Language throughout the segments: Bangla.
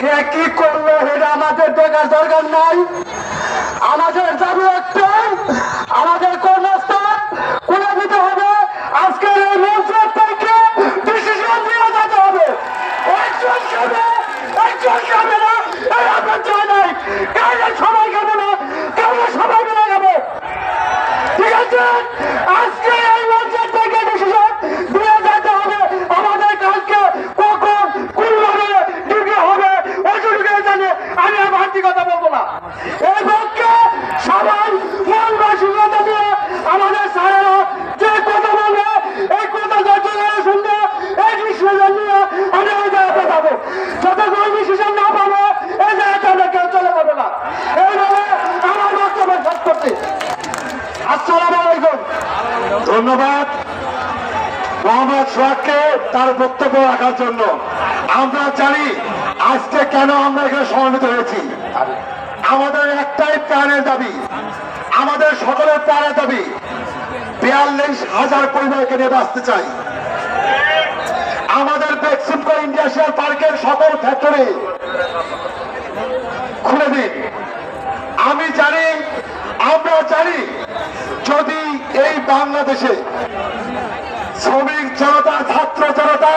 কে কি করল এটা আমাদের দেখার দরকার নাই। আমাদের দাবি একটাই, আমাদের কর্মস্থান খুলে দিতে হবে। আজকের এই মঞ্চের থেকে ডিসিশন নিয়ে যেতে হবে। একজন খাবে, একজন না, এই আপনার সবাই খাবে না কারণ সবাই মিলে যাবে। ঠিক আছে আজকে এই মঞ্চের থেকে ডিসিশন দিয়ে যেতে হবে আমাদের কাজকে কখন কোনভাবে ডিউটি হবে ওইটুকু জানে আমি আর বাড়তি কথা বলব না এই পক্ষে সবাই মন বাসিকতা দিয়ে আমাদের স্যারেরা যে কথা বলবে এই কথা যত করে শুনবে এই ডিসিশন নিয়ে আমি ওই জায়গাতে যাব যতক্ষণ ডিসিশন না পাবো এই জায়গাতে আমরা কেউ চলে যাবে না এইভাবে আমার বক্তব্য শেষ করছি আসসালামু আলাইকুম ধন্যবাদ। মোহাম্মদ সোহাগকে তার বক্তব্য রাখার জন্য। আমরা জানি আজকে কেন আমরা এখানে সমন্বিত হয়েছি। আমাদের একটাই প্রাণের দাবি, আমাদের সকলের প্রাণের দাবি, বিয়াল্লিশ হাজার পরিবারকে নিয়ে বাঁচতে চাই। আমাদের বেক্সিমকো ইন্ডাস্ট্রিয়াল পার্কের সকল ফ্যাক্টরি খুলে দিন। আমি জানি, আমরা জানি, যদি বাংলাদেশে শ্রমিক জনতা, ছাত্র জনতা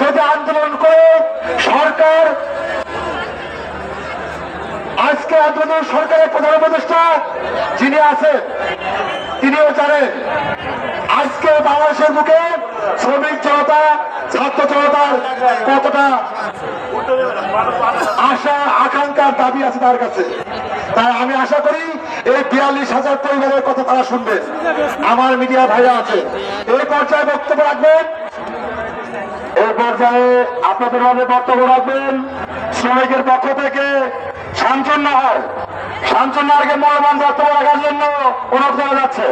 যদি আন্দোলন করে, সরকার আজকে আন্দোলন সরকারের প্রধান উপদেষ্টা যিনি আছেন, তিনিও জানেন, আজকে বাংলাদেশের বুকে শ্রমিক জনতা, ছাত্র জনতার কতটা আশা, আকাঙ্ক্ষার দাবি আছে তার কাছে। তাই আমি আশা করি এই বিয়াল্লিশ হাজার পরিবারের কথা তারা শুনবেন আমার মিডিয়া ভাইরা আছে। এই পর্যায়ে বক্তব্য রাখবেন। এই পর্যায়ে আপনাদের মাঝে বক্তব্য রাখবেন। শ্রমিকের পক্ষ থেকে শান্তন্য হয়। শান্তন্য আগে মূল্যবান বক্তব্য রাখার জন্য অনুরোধ করা যাচ্ছে।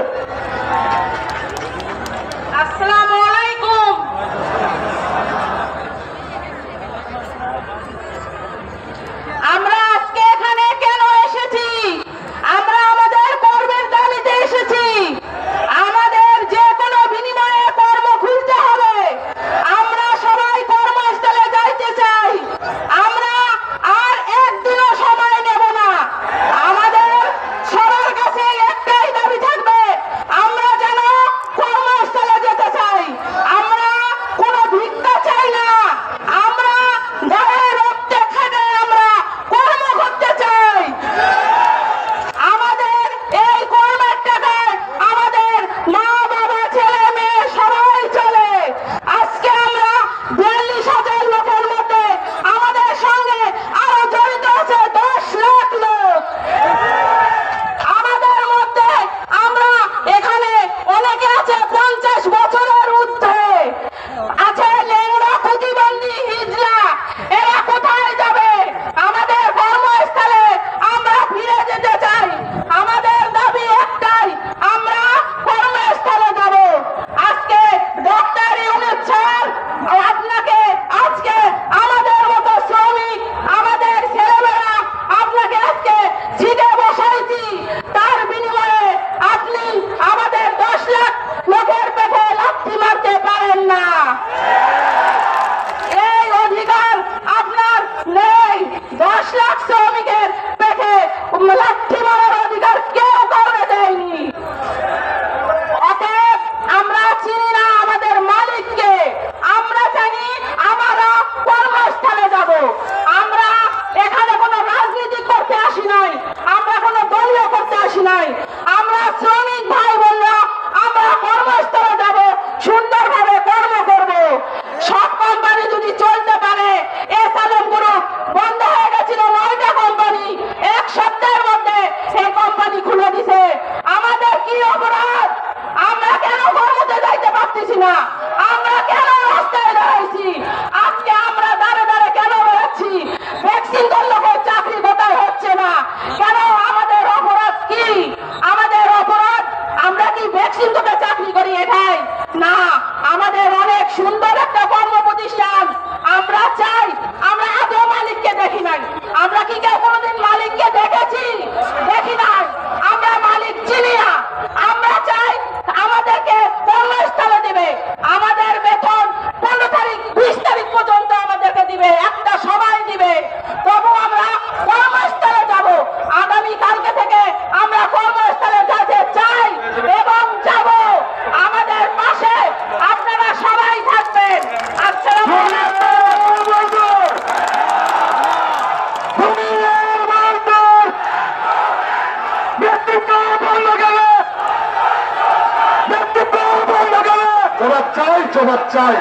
চাই, জবাব চাই।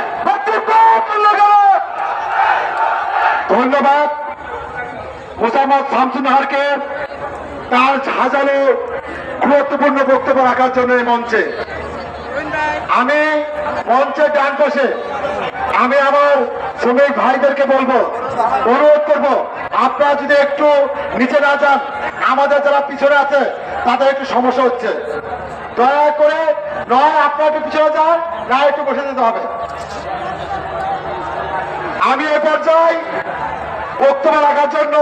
ধন্যবাদ। মোসাম্মদ শামসুনাহারকে তার হাজারো গুরুত্বপূর্ণ বক্তব্য রাখার জন্য এই মঞ্চে। আমি মঞ্চে ডান পাশে আমি আমার শ্রমিক ভাইদেরকে বলব, অনুরোধ করব, আপনারা যদি একটু নিচে না যান, আমাদের যারা পিছনে আছে, তাদের একটু সমস্যা হচ্ছে। দয়া করে নয় আপনার একটু পিছনে যান না একটু বসে যেতে হবে। আমি এ পর্যায়ে বক্তব্য রাখার জন্য